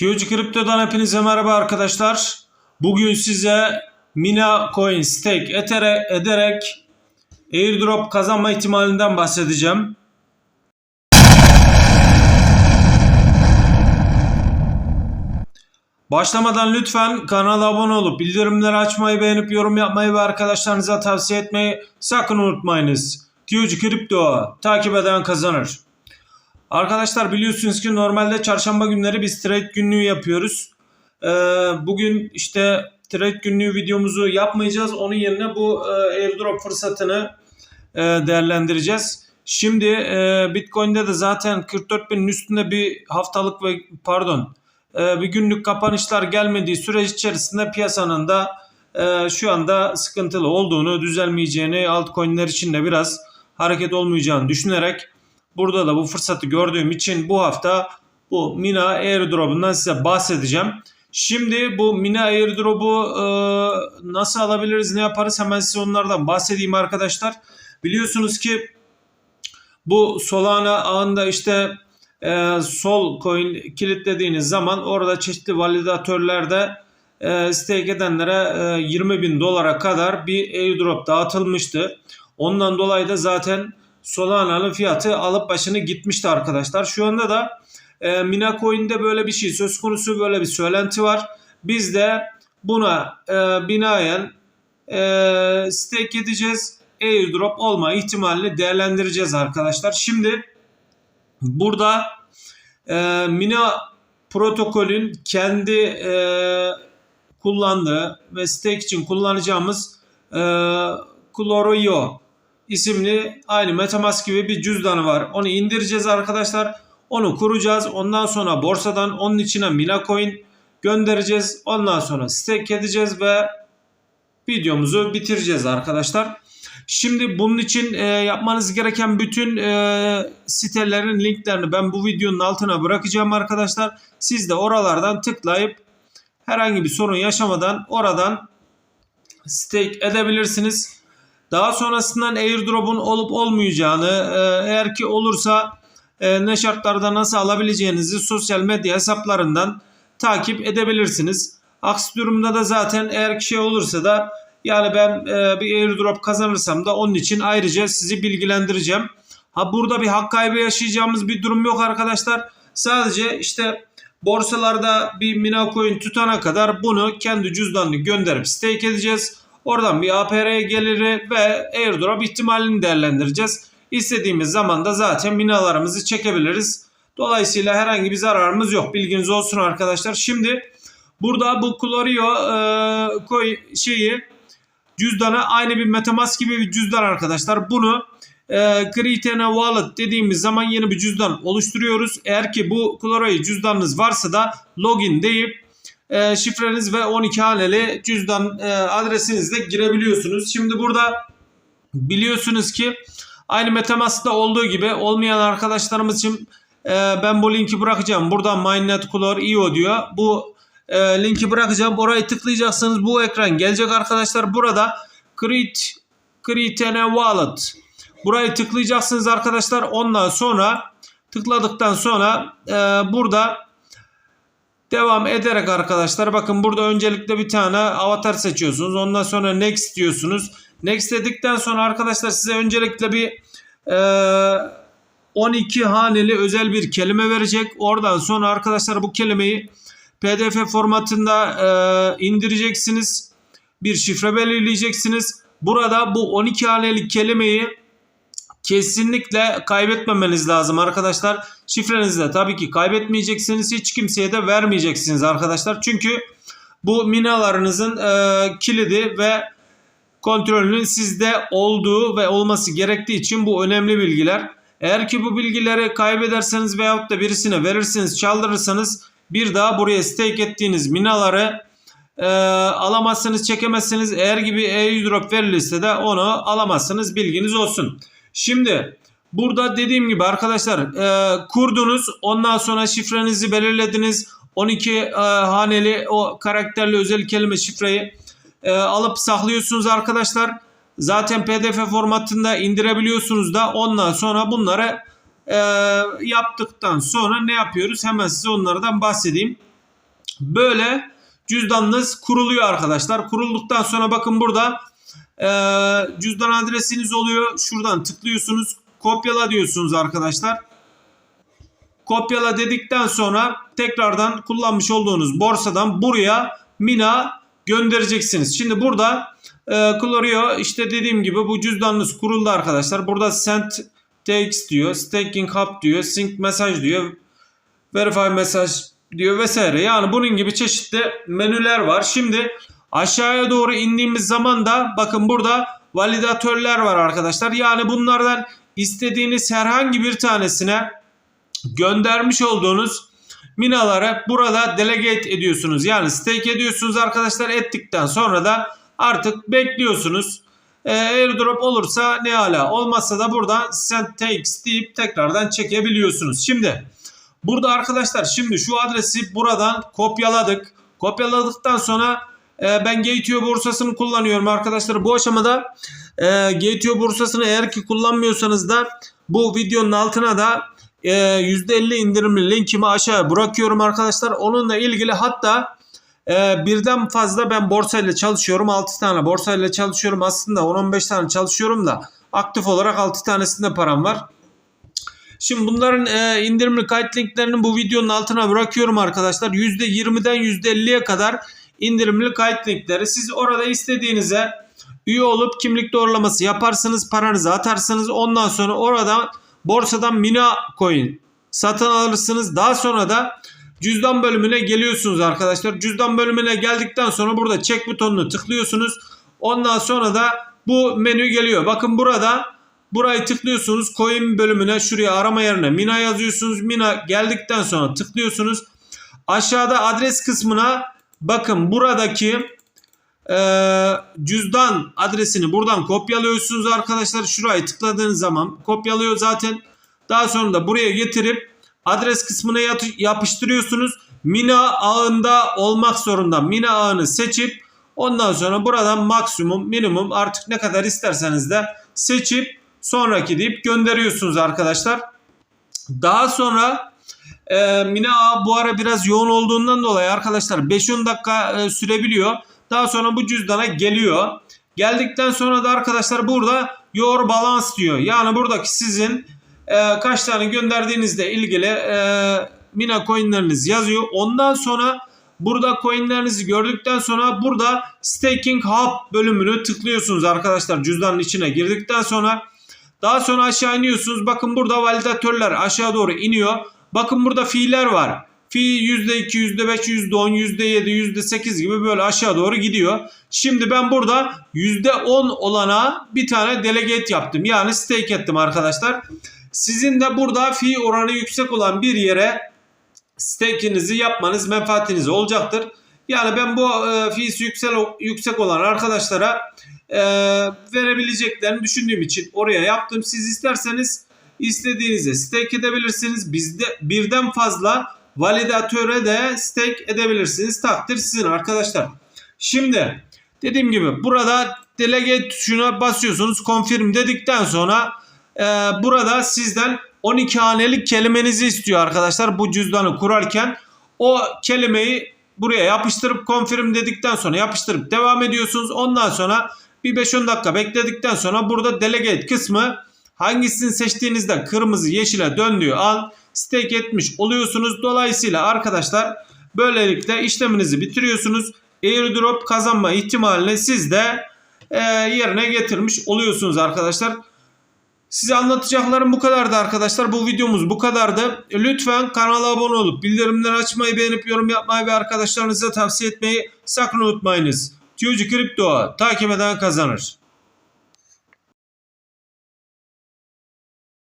Kyoji Kripto'dan hepinize merhaba arkadaşlar. Bugün size Mina Coin stake etere, ederek airdrop kazanma ihtimalinden bahsedeceğim. Başlamadan lütfen kanala abone olup bildirimleri açmayı, beğenip yorum yapmayı ve arkadaşlarınıza tavsiye etmeyi sakın unutmayınız. Kyoji Kripto takip eden kazanır. Arkadaşlar biliyorsunuz ki normalde çarşamba günleri biz trade günlüğü yapıyoruz. Ee, bugün işte trade günlüğü videomuzu yapmayacağız. Onun yerine bu e, airdrop fırsatını e, değerlendireceğiz. Şimdi e, Bitcoin'de de zaten 44 binin üstünde bir haftalık ve pardon e, bir günlük kapanışlar gelmediği süreç içerisinde piyasanın da e, şu anda sıkıntılı olduğunu, düzelmeyeceğini, altcoin'ler için de biraz hareket olmayacağını düşünerek Burada da bu fırsatı gördüğüm için bu hafta bu Mina airdrop'undan size bahsedeceğim. Şimdi bu Mina airdrop'u e, nasıl alabiliriz, ne yaparız hemen size onlardan bahsedeyim arkadaşlar. Biliyorsunuz ki bu Solana ağında işte e, sol coin kilitlediğiniz zaman orada çeşitli validatörlerde e, stake edenlere e, 20 bin dolara kadar bir airdrop dağıtılmıştı. Ondan dolayı da zaten Solana'nın fiyatı alıp başını gitmişti arkadaşlar. Şu anda da e, Mina Coin'de böyle bir şey söz konusu böyle bir söylenti var. Biz de buna e, binaen e, stake edeceğiz. Airdrop olma ihtimalini değerlendireceğiz arkadaşlar. Şimdi burada e, Mina protokolün kendi e, kullandığı ve stake için kullanacağımız e, Cloroio isimli aynı Metamask gibi bir cüzdanı var. Onu indireceğiz arkadaşlar. Onu kuracağız. Ondan sonra borsadan onun içine Mina Coin göndereceğiz. Ondan sonra stake edeceğiz ve videomuzu bitireceğiz arkadaşlar. Şimdi bunun için e, yapmanız gereken bütün e, sitelerin linklerini ben bu videonun altına bırakacağım arkadaşlar. Siz de oralardan tıklayıp herhangi bir sorun yaşamadan oradan stake edebilirsiniz. Daha sonrasından airdrop'un olup olmayacağını e, eğer ki olursa e, ne şartlarda nasıl alabileceğinizi sosyal medya hesaplarından takip edebilirsiniz. Aksi durumda da zaten eğer ki şey olursa da yani ben e, bir airdrop kazanırsam da onun için ayrıca sizi bilgilendireceğim. Ha burada bir hak kaybı yaşayacağımız bir durum yok arkadaşlar. Sadece işte borsalarda bir Mina coin tutana kadar bunu kendi cüzdanını gönderip stake edeceğiz. Oradan bir APR geliri ve airdrop ihtimalini değerlendireceğiz. İstediğimiz zaman da zaten minalarımızı çekebiliriz. Dolayısıyla herhangi bir zararımız yok. Bilginiz olsun arkadaşlar. Şimdi burada bu Clorio e, koy şeyi cüzdana aynı bir Metamask gibi bir cüzdan arkadaşlar. Bunu e, Create a Wallet dediğimiz zaman yeni bir cüzdan oluşturuyoruz. Eğer ki bu Clorio cüzdanınız varsa da login deyip e, şifreniz ve 12 haneli cüzdan e, adresinizle girebiliyorsunuz. Şimdi burada biliyorsunuz ki aynı Metamask'ta olduğu gibi olmayan arkadaşlarımız için e, ben bu linki bırakacağım. Buradan Mainnet Color IO diyor. Bu e, linki bırakacağım. Orayı tıklayacaksınız. Bu ekran gelecek arkadaşlar. Burada Create Create a Wallet. Burayı tıklayacaksınız arkadaşlar. Ondan sonra tıkladıktan sonra e, burada Devam ederek arkadaşlar bakın burada öncelikle bir tane avatar seçiyorsunuz. Ondan sonra next diyorsunuz. Next dedikten sonra arkadaşlar size öncelikle bir e, 12 haneli özel bir kelime verecek. Oradan sonra arkadaşlar bu kelimeyi pdf formatında e, indireceksiniz. Bir şifre belirleyeceksiniz. Burada bu 12 haneli kelimeyi kesinlikle kaybetmemeniz lazım arkadaşlar. Şifrenizi de tabii ki kaybetmeyeceksiniz. Hiç kimseye de vermeyeceksiniz arkadaşlar. Çünkü bu minalarınızın e, kilidi ve kontrolünün sizde olduğu ve olması gerektiği için bu önemli bilgiler. Eğer ki bu bilgileri kaybederseniz veyahut da birisine verirsiniz, çaldırırsanız bir daha buraya stake ettiğiniz minaları e, alamazsınız, çekemezsiniz. Eğer gibi airdrop verilirse de onu alamazsınız. Bilginiz olsun. Şimdi burada dediğim gibi arkadaşlar e, kurdunuz ondan sonra şifrenizi belirlediniz. 12 e, haneli o karakterli özel kelime şifreyi e, alıp saklıyorsunuz arkadaşlar. Zaten pdf formatında indirebiliyorsunuz da ondan sonra bunları e, yaptıktan sonra ne yapıyoruz? Hemen size onlardan bahsedeyim. Böyle cüzdanınız kuruluyor arkadaşlar. Kurulduktan sonra bakın burada e, cüzdan adresiniz oluyor. Şuradan tıklıyorsunuz. Kopyala diyorsunuz arkadaşlar. Kopyala dedikten sonra tekrardan kullanmış olduğunuz borsadan buraya Mina göndereceksiniz. Şimdi burada e, Clario işte dediğim gibi bu cüzdanınız kuruldu arkadaşlar. Burada send text diyor, staking hub diyor, sync message diyor, verify message diyor vesaire. Yani bunun gibi çeşitli menüler var. Şimdi aşağıya doğru indiğimiz zaman da bakın burada validatörler var arkadaşlar. Yani bunlardan istediğiniz herhangi bir tanesine göndermiş olduğunuz minaları burada delegate ediyorsunuz. Yani stake ediyorsunuz arkadaşlar. Ettikten sonra da artık bekliyorsunuz. Ee, airdrop olursa ne ala olmazsa da buradan send takes deyip tekrardan çekebiliyorsunuz. Şimdi burada arkadaşlar şimdi şu adresi buradan kopyaladık. Kopyaladıktan sonra e, ben Gateo borsasını kullanıyorum arkadaşlar. Bu aşamada e, Gateo borsasını eğer ki kullanmıyorsanız da bu videonun altına da e, %50 indirimli linkimi aşağıya bırakıyorum arkadaşlar. Onunla ilgili hatta e, birden fazla ben borsayla çalışıyorum. 6 tane borsayla çalışıyorum. Aslında 10-15 tane çalışıyorum da aktif olarak 6 tanesinde param var. Şimdi bunların e, indirimli kayıt linklerini bu videonun altına bırakıyorum arkadaşlar. %20'den %50'ye kadar indirimli kayıt linkleri. Siz orada istediğinize üye olup kimlik doğrulaması yaparsınız. Paranızı atarsınız. Ondan sonra orada borsadan Mina coin satın alırsınız. Daha sonra da cüzdan bölümüne geliyorsunuz arkadaşlar. Cüzdan bölümüne geldikten sonra burada çek butonunu tıklıyorsunuz. Ondan sonra da bu menü geliyor. Bakın burada burayı tıklıyorsunuz. Coin bölümüne şuraya arama yerine Mina yazıyorsunuz. Mina geldikten sonra tıklıyorsunuz. Aşağıda adres kısmına bakın buradaki e, cüzdan adresini buradan kopyalıyorsunuz arkadaşlar. Şurayı tıkladığınız zaman kopyalıyor zaten. Daha sonra da buraya getirip adres kısmına yapıştırıyorsunuz. Mina ağında olmak zorunda. Mina ağını seçip ondan sonra buradan maksimum minimum artık ne kadar isterseniz de seçip sonraki deyip gönderiyorsunuz arkadaşlar. Daha sonra e, Mina ağı bu ara biraz yoğun olduğundan dolayı arkadaşlar 5-10 dakika e, sürebiliyor. Daha sonra bu cüzdana geliyor. Geldikten sonra da arkadaşlar burada your balance diyor. Yani buradaki sizin e, kaç tane gönderdiğinizle ilgili e, Mina coinleriniz yazıyor. Ondan sonra burada coinlerinizi gördükten sonra burada staking hub bölümünü tıklıyorsunuz arkadaşlar cüzdanın içine girdikten sonra. Daha sonra aşağı iniyorsunuz. Bakın burada validatörler aşağı doğru iniyor. Bakın burada fiiller var. Fi %2, %5, %10, %7, %8 gibi böyle aşağı doğru gidiyor. Şimdi ben burada %10 olana bir tane delegate yaptım. Yani stake ettim arkadaşlar. Sizin de burada fi oranı yüksek olan bir yere stake'inizi yapmanız menfaatiniz olacaktır. Yani ben bu e, fees yüksek, yüksek olan arkadaşlara e, verebileceklerini düşündüğüm için oraya yaptım. Siz isterseniz istediğinize stake edebilirsiniz. Bizde birden fazla validatöre de stake edebilirsiniz. Takdir sizin arkadaşlar. Şimdi dediğim gibi burada delegate tuşuna basıyorsunuz. Confirm dedikten sonra e, burada sizden 12 hanelik kelimenizi istiyor arkadaşlar bu cüzdanı kurarken. O kelimeyi buraya yapıştırıp confirm dedikten sonra yapıştırıp devam ediyorsunuz. Ondan sonra bir 5-10 dakika bekledikten sonra burada delegate kısmı hangisini seçtiğinizde kırmızı yeşile döndüğü an stake etmiş oluyorsunuz. Dolayısıyla arkadaşlar böylelikle işleminizi bitiriyorsunuz. Airdrop kazanma ihtimalini siz de e, yerine getirmiş oluyorsunuz arkadaşlar. Size anlatacaklarım bu kadardı arkadaşlar. Bu videomuz bu kadardı. Lütfen kanala abone olup bildirimleri açmayı, beğenip yorum yapmayı ve arkadaşlarınıza tavsiye etmeyi sakın unutmayınız. Tüyücü Kripto takip eden kazanır.